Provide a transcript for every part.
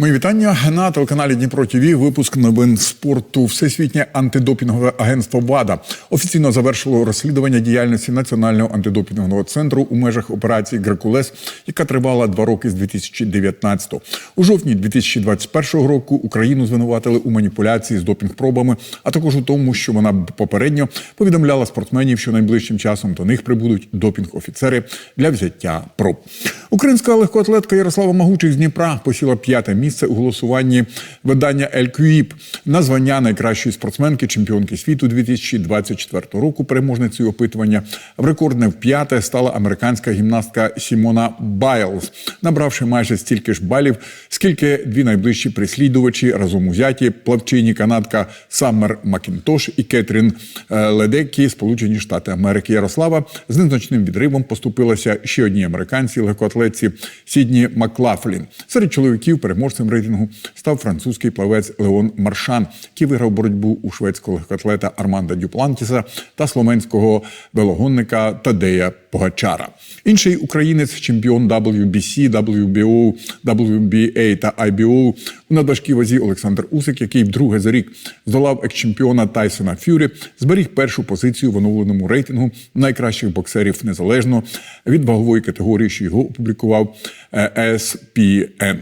Мої вітання на телеканалі Дніпро ТВ. Випуск новин спорту. Всесвітнє антидопінгове агентство ВАДА офіційно завершило розслідування діяльності Національного антидопінгового центру у межах операції Грекулес, яка тривала два роки з 2019-го. У жовтні 2021 року Україну звинуватили у маніпуляції з допінг-пробами, а також у тому, що вона попередньо повідомляла спортсменів, що найближчим часом до них прибудуть допінг-офіцери для взяття проб. Українська легкоатлетка Ярослава Магучих з Дніпра посіла п'яте місце у голосуванні видання «Ель-Кюїп» на звання найкращої спортсменки чемпіонки світу 2024 року. Переможницею опитування в рекордне в п'яте стала американська гімнастка Сімона Байлз, набравши майже стільки ж балів, скільки дві найближчі прислідувачі разом узяті плавчині канадка Саммер Макінтош і Кетрін е, Ледеккі, Сполучені Штати Америки. Ярослава з незначним відривом поступилася ще одній американці легкоатлетці Сідні Маклафлін. Серед чоловіків переможцем рейтингу став французький плавець Леон Маршан, який виграв боротьбу у шведського легкоатлета Арманда Дюплантіса та словенського велогонника Тадея Погачара. Інший українець, чемпіон WBC, WBO, WBA та IBO у надважкій вазі Олександр Усик, який вдруге за рік здолав екс-чемпіона Тайсона Фюрі, зберіг першу позицію в оновленому рейтингу найкращих боксерів незалежно від вагової категорії, що його опублікував е, ESPN.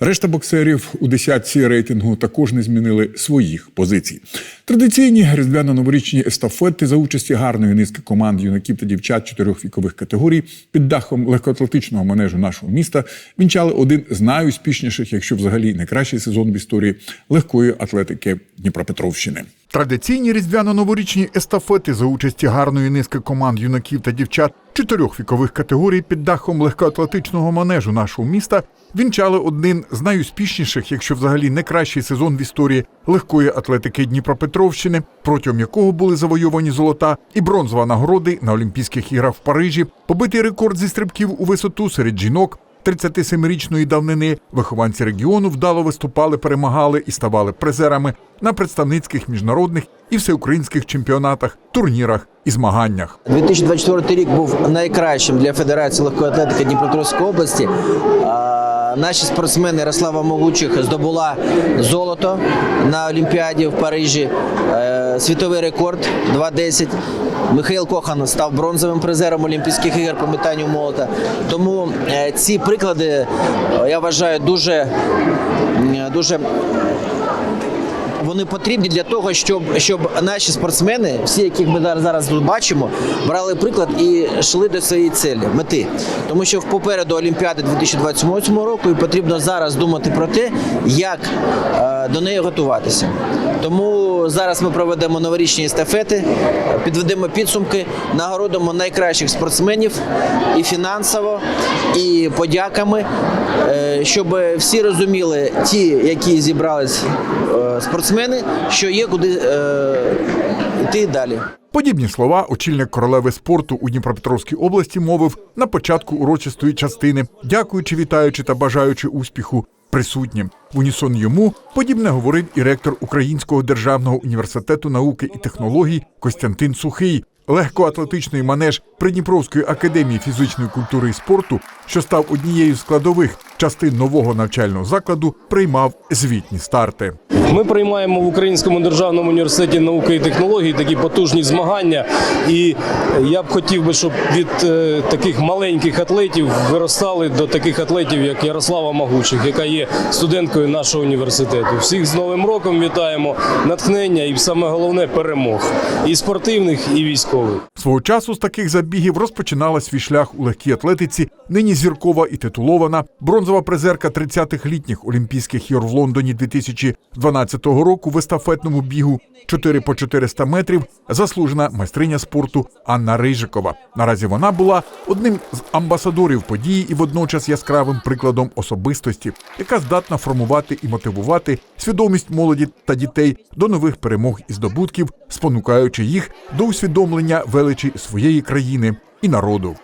Решта боксерів у десятці рейтингу також не змінили своїх позицій. Традиційні різдвяно-новорічні естафети за участі гарної низки команд юнаків та дівчат чотирьох вікових категорій під дахом легкоатлетичного манежу нашого міста вінчали один з найуспішніших, якщо взагалі найкращий сезон в історії легкої атлетики Дніпропетровщини. Традиційні різдвяно-новорічні естафети за участі гарної низки команд юнаків та дівчат чотирьох вікових категорій під дахом легкоатлетичного манежу нашого міста вінчали один з найуспішніших, якщо взагалі не кращий сезон в історії легкої атлетики Дніпропетровщини, протягом якого були завойовані золота і бронзова нагороди на Олімпійських іграх в Парижі, побитий рекорд зі стрибків у висоту серед жінок. 37-річної давнини вихованці регіону вдало виступали, перемагали і ставали призерами на представницьких міжнародних і всеукраїнських чемпіонатах, турнірах і змаганнях. 2024 рік був найкращим для Федерації легкої атлетики Дніпропетровської області. Наші спортсмени Ярослава Могучих здобула золото на Олімпіаді в Парижі. Е, Світовий рекорд 2.10. Михайло Кохан став бронзовим призером Олімпійських ігор по метанню молота. Тому е, ці приклади е, я вважаю дуже, дуже вони потрібні для того, щоб, щоб наші спортсмени, всі, яких ми зараз, тут бачимо, брали приклад і йшли до своєї цілі, мети. Тому що попереду Олімпіади 2028 року і потрібно зараз думати про те, як е, до неї готуватися. Тому зараз ми проведемо новорічні естафети, підведемо підсумки, нагородимо найкращих спортсменів і фінансово, і подяками, е, щоб всі розуміли, ті, які зібрались е, спортсмени, що є куди е, йти далі. Подібні слова очільник королеви спорту у Дніпропетровській області мовив на початку урочистої частини, дякуючи, вітаючи та бажаючи успіху присутнім. Унісон йому подібне говорив і ректор Українського державного університету науки і технологій Костянтин Сухий. Легкоатлетичний манеж Придніпровської академії фізичної культури і спорту, що став однією з складових частин нового навчального закладу, приймав звітні старти. Ми приймаємо в Українському державному університеті науки і технологій такі потужні змагання. І я б хотів би, щоб від е, таких маленьких атлетів виростали до таких атлетів, як Ярослава Магучих, яка є студенткою нашого університету. Всіх з Новим роком вітаємо, натхнення і саме головне перемог і спортивних, і військових. Свого часу з таких забігів розпочинала свій шлях у легкій атлетиці, нині зіркова і титулована бронзова призерка 30-х літніх Олімпійських ігор в Лондоні 2012 року в естафетному бігу. 4 по 400 метрів заслужена майстриня спорту Анна Рижикова. Наразі вона була одним з амбасадорів події і водночас яскравим прикладом особистості, яка здатна формувати і мотивувати свідомість молоді та дітей до нових перемог і здобутків, спонукаючи їх до усвідомлення величі своєї країни і народу.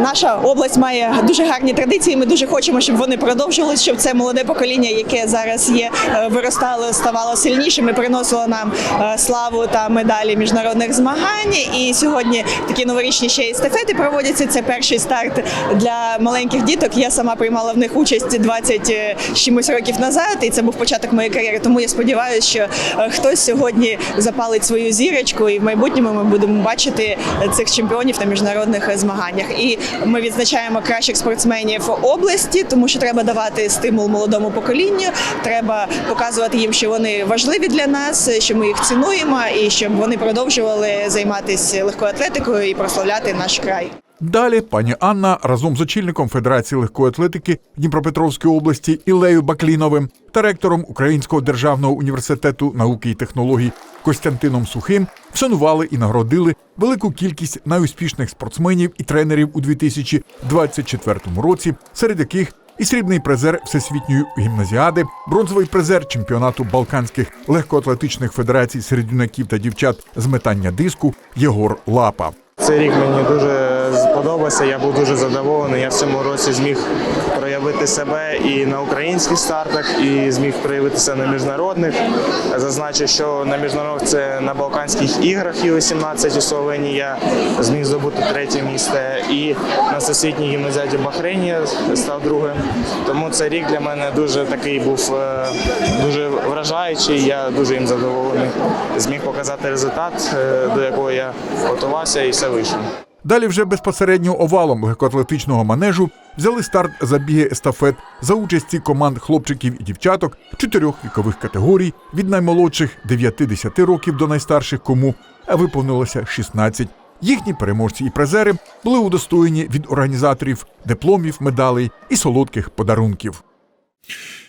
Наша область має дуже гарні традиції. Ми дуже хочемо, щоб вони продовжувалися, щоб це молоде покоління, яке зараз є, е, виростало, ставало сильнішим і приносило нам е, славу та медалі міжнародних змагань. І сьогодні такі новорічні ще естафети проводяться. Це перший старт для маленьких діток. Я сама приймала в них участь 20 з чимось років назад, і це був початок моєї кар'єри. Тому я сподіваюся, що е, хтось сьогодні запалить свою зірочку, і в майбутньому ми будемо бачити цих чемпіонів на міжнародних змаганнях. І ми відзначаємо кращих спортсменів області, тому що треба давати стимул молодому поколінню. Треба показувати їм, що вони важливі для нас, що ми їх цінуємо, і щоб вони продовжували займатися легкою атлетикою і прославляти наш край. Далі пані Анна разом з очільником Федерації легкої атлетики Дніпропетровської області Ілею Бакліновим та ректором Українського державного університету науки і технологій Костянтином Сухим вшанували і нагородили велику кількість найуспішних спортсменів і тренерів у 2024 році, серед яких і срібний призер Всесвітньої гімназіади, бронзовий призер чемпіонату Балканських легкоатлетичних федерацій серед юнаків та дівчат з метання диску Єгор Лапа. Цей рік мені дуже сподобався. Я був дуже задоволений. Я в цьому році зміг проявити себе і на українських стартах, і зміг проявитися на міжнародних. Зазначу, що на міжнародних це на Балканських іграх Ю-18 у Словенії я зміг здобути третє місце. І на всесвітній гімназіаді в Бахрейні став другим. Тому цей рік для мене дуже такий був е, дуже вражаючий. Я дуже їм задоволений. Зміг показати результат, е, до якого я готувався, і все вийшло. Далі вже безпосередньо овалом легкоатлетичного манежу взяли старт забіги естафет за участі команд хлопчиків і дівчаток чотирьох вікових категорій від наймолодших 9-10 років до найстарших, кому виповнилося 16. Їхні переможці і призери були удостоєні від організаторів дипломів, медалей і солодких подарунків.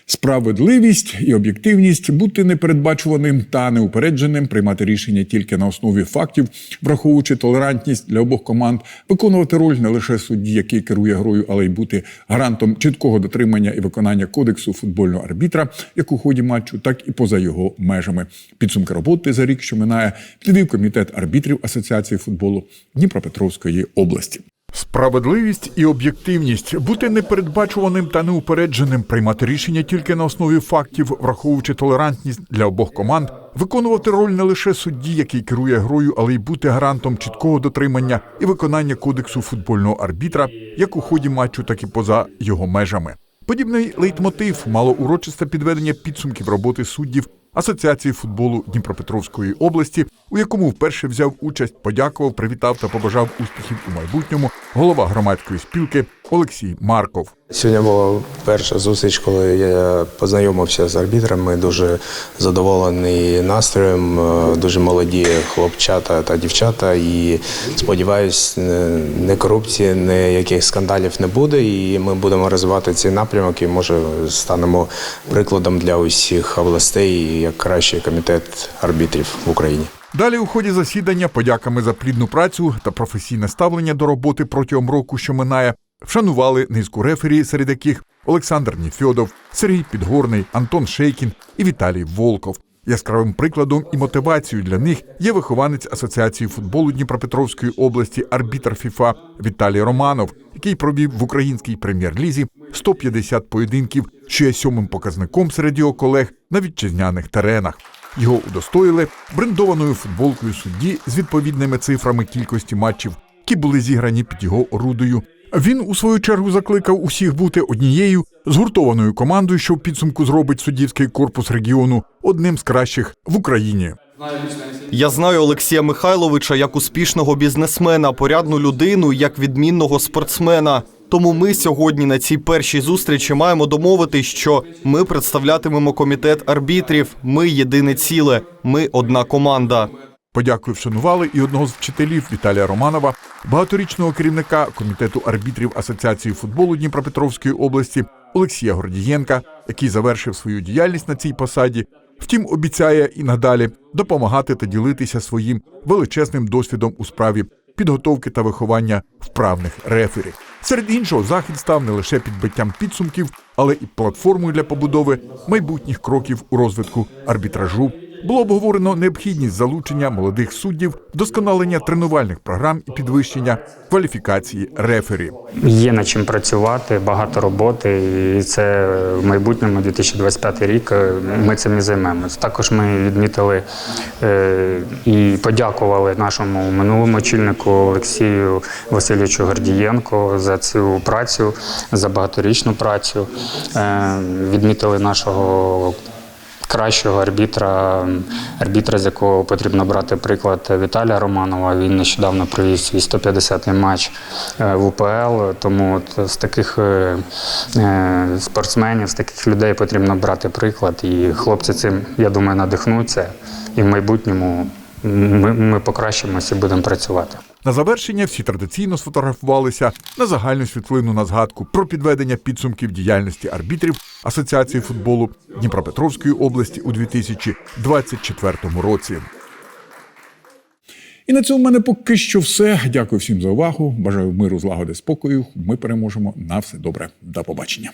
Справедливість і об'єктивність бути непередбачуваним та неупередженим, приймати рішення тільки на основі фактів, враховуючи толерантність для обох команд, виконувати роль не лише судді, який керує грою, але й бути гарантом чіткого дотримання і виконання кодексу футбольного арбітра, як у ході матчу, так і поза його межами. Підсумки роботи за рік, що минає, підвів комітет арбітрів Асоціації футболу Дніпропетровської області. Справедливість і об'єктивність бути непередбачуваним та неупередженим, приймати рішення тільки на основі фактів, враховуючи толерантність для обох команд, виконувати роль не лише судді, який керує грою, але й бути гарантом чіткого дотримання і виконання кодексу футбольного арбітра, як у ході матчу, так і поза його межами. Подібний лейтмотив мало урочисте підведення підсумків роботи суддів Асоціації футболу Дніпропетровської області, у якому вперше взяв участь, подякував, привітав та побажав успіхів у майбутньому голова громадської спілки Олексій Марков. Сьогодні була перша зустріч, коли я познайомився з арбітром. Ми дуже задоволені настроєм, е, дуже молоді хлопчата та дівчата. І сподіваюсь, не- не корупції, ніяких скандалів не буде. І ми будемо розвивати цей напрямок. І може станемо прикладом для усіх областей як кращий комітет арбітрів в Україні. Далі у ході засідання подяками за плідну працю та професійне ставлення до роботи протягом року, що минає, вшанували низку рефері, серед яких Олександр Ніфьодов, Сергій Підгорний, Антон Шейкін і Віталій Волков. Яскравим прикладом і мотивацією для них є вихованець Асоціації футболу Дніпропетровської області, арбітр ФІФА Віталій Романов, який провів в українській прем'єр-лізі 150 поєдинків, що є сьомим показником серед його колег на вітчизняних теренах. Його удостоїли брендованою футболкою судді з відповідними цифрами кількості матчів, які були зіграні під його орудою. Він у свою чергу закликав усіх бути однією згуртованою командою, що в підсумку зробить суддівський корпус регіону одним з кращих в Україні. Я знаю Олексія Михайловича як успішного бізнесмена, порядну людину, як відмінного спортсмена. Тому ми сьогодні на цій першій зустрічі маємо домовити, що ми представлятимемо комітет арбітрів. Ми єдине ціле, ми одна команда. Подякую вшанували і одного з вчителів Віталія Романова, багаторічного керівника комітету арбітрів Асоціації футболу Дніпропетровської області Олексія Гордієнка, який завершив свою діяльність на цій посаді. Втім, обіцяє і надалі допомагати та ділитися своїм величезним досвідом у справі підготовки та виховання вправних рефері. Серед іншого, захід став не лише підбиттям підсумків, але і платформою для побудови майбутніх кроків у розвитку арбітражу було обговорено необхідність залучення молодих суддів, вдосконалення тренувальних програм і підвищення кваліфікації рефері. Є над чим працювати, багато роботи, і це в майбутньому 2025 рік е, ми цим і займемось. Також ми відмітили е, і подякували нашому минулому очільнику Олексію Васильовичу Гордієнко за цю працю, за багаторічну працю. Е, Відмітили нашого кращого арбітра, арбітра, з якого потрібно брати приклад Віталія Романова. Він нещодавно провів свій 150-й матч е, в УПЛ. Тому от з таких е, е, спортсменів, з таких людей потрібно брати приклад. І хлопці цим, я думаю, надихнуться. І в майбутньому ми, ми покращимося і будемо працювати. На завершення всі традиційно сфотографувалися на загальну світлину на згадку про підведення підсумків діяльності арбітрів Асоціації футболу Дніпропетровської області у 2024 році. І на цьому в мене поки що все. Дякую всім за увагу. Бажаю миру, злагоди, спокою. Ми переможемо. На все добре. До побачення.